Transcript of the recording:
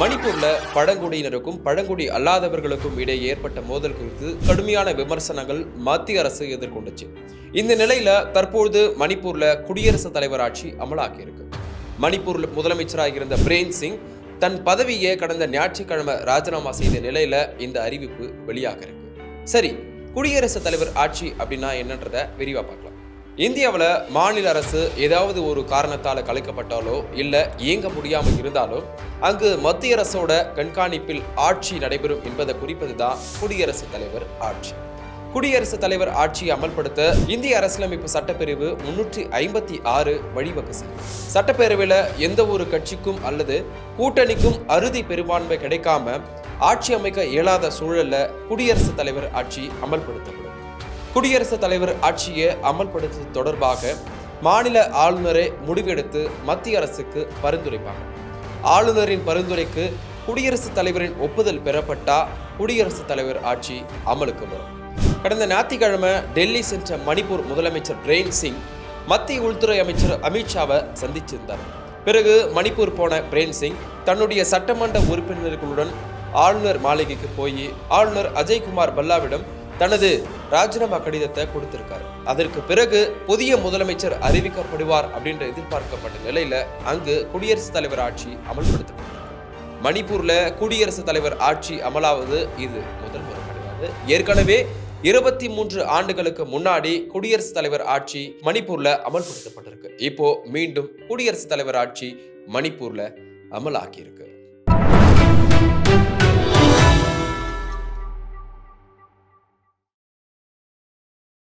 பழங்குடியினருக்கும் பழங்குடி அல்லாதவர்களுக்கும் இடையே ஏற்பட்ட மோதல் குறித்து கடுமையான விமர்சனங்கள் மத்திய அரசு எதிர்கொண்டுச்சு. இந்த நிலையில தற்பொழுது மணிப்பூர்ல குடியரசுத் தலைவர் ஆட்சி அமலாக்கியிருக்கு. இருக்கு மணிப்பூர்ல முதலமைச்சராக இருந்த பிரேன் சிங் தன் பதவியை கடந்த ஞாயிற்றுக்கிழமை ராஜினாமா செய்த நிலையில இந்த அறிவிப்பு வெளியாக இருக்கு சரி குடியரசுத் தலைவர் ஆட்சி அப்படின்னா என்னன்றத விரிவா பார்க்கலாம். இந்தியாவில் மாநில அரசு ஏதாவது ஒரு காரணத்தால் கலைக்கப்பட்டாலோ இல்லை இயங்க முடியாமல் இருந்தாலோ அங்கு மத்திய அரசோட கண்காணிப்பில் ஆட்சி நடைபெறும் என்பதை குறிப்பது தான் குடியரசுத் தலைவர் ஆட்சி. குடியரசுத் தலைவர் ஆட்சியை அமல்படுத்த இந்திய அரசியலமைப்பு சட்டப்பிரிவு முன்னூற்றி ஐம்பத்தி ஆறு வழிவகை செய்யும். சட்டப்பேரவையில் எந்த ஒரு கட்சிக்கும் அல்லது கூட்டணிக்கும் அறுதி பெரும்பான்மை கிடைக்காம ஆட்சி அமைக்க இயலாத சூழலில் குடியரசுத் தலைவர் ஆட்சி அமல்படுத்தப்படும். குடியரசுத் தலைவர் ஆட்சியை அமல்படுத்துவது தொடர்பாக மாநில ஆளுநரை முடிவெடுத்து மத்திய அரசுக்கு பரிந்துரைப்பாங்க. ஆளுநரின் பரிந்துரைக்கு குடியரசுத் தலைவரின் ஒப்புதல் பெறப்பட்டா குடியரசுத் தலைவர் ஆட்சி அமலுக்கு வரும். கடந்த ஞாயிற்றுக்கிழமை டெல்லி சென்ற மணிப்பூர் முதலமைச்சர் பிரேம் சிங் மத்திய உள்துறை அமைச்சர் அமித்ஷாவை சந்திச்சிருந்தார். பிறகு மணிப்பூர் போன பிரேம் சிங் தன்னுடைய சட்டமன்ற உறுப்பினர்களுடன் ஆளுநர் மாளிகைக்கு போய் ஆளுநர் அஜய்குமார் பல்லாவிடம் தனது ராஜினாமா கடிதத்தை கொடுத்திருக்காரு. அதற்கு பிறகு புதிய முதலமைச்சர் அறிவிக்கப்படுவார் அப்படின்ற எதிர்பார்க்கப்பட்ட நிலையில அங்கு குடியரசுத் தலைவர் ஆட்சி அமல்படுத்தப்பட்டிருக்கு. மணிப்பூர்ல குடியரசுத் தலைவர் ஆட்சி அமலாவது இது முதல் முறை கிடையாது. ஏற்கனவே இருபத்தி மூன்று ஆண்டுகளுக்கு முன்னாடி குடியரசுத் தலைவர் ஆட்சி மணிப்பூர்ல அமல்படுத்தப்பட்டிருக்கு. இப்போ மீண்டும் குடியரசுத் தலைவர் ஆட்சி மணிப்பூர்ல அமலாக்கியிருக்கு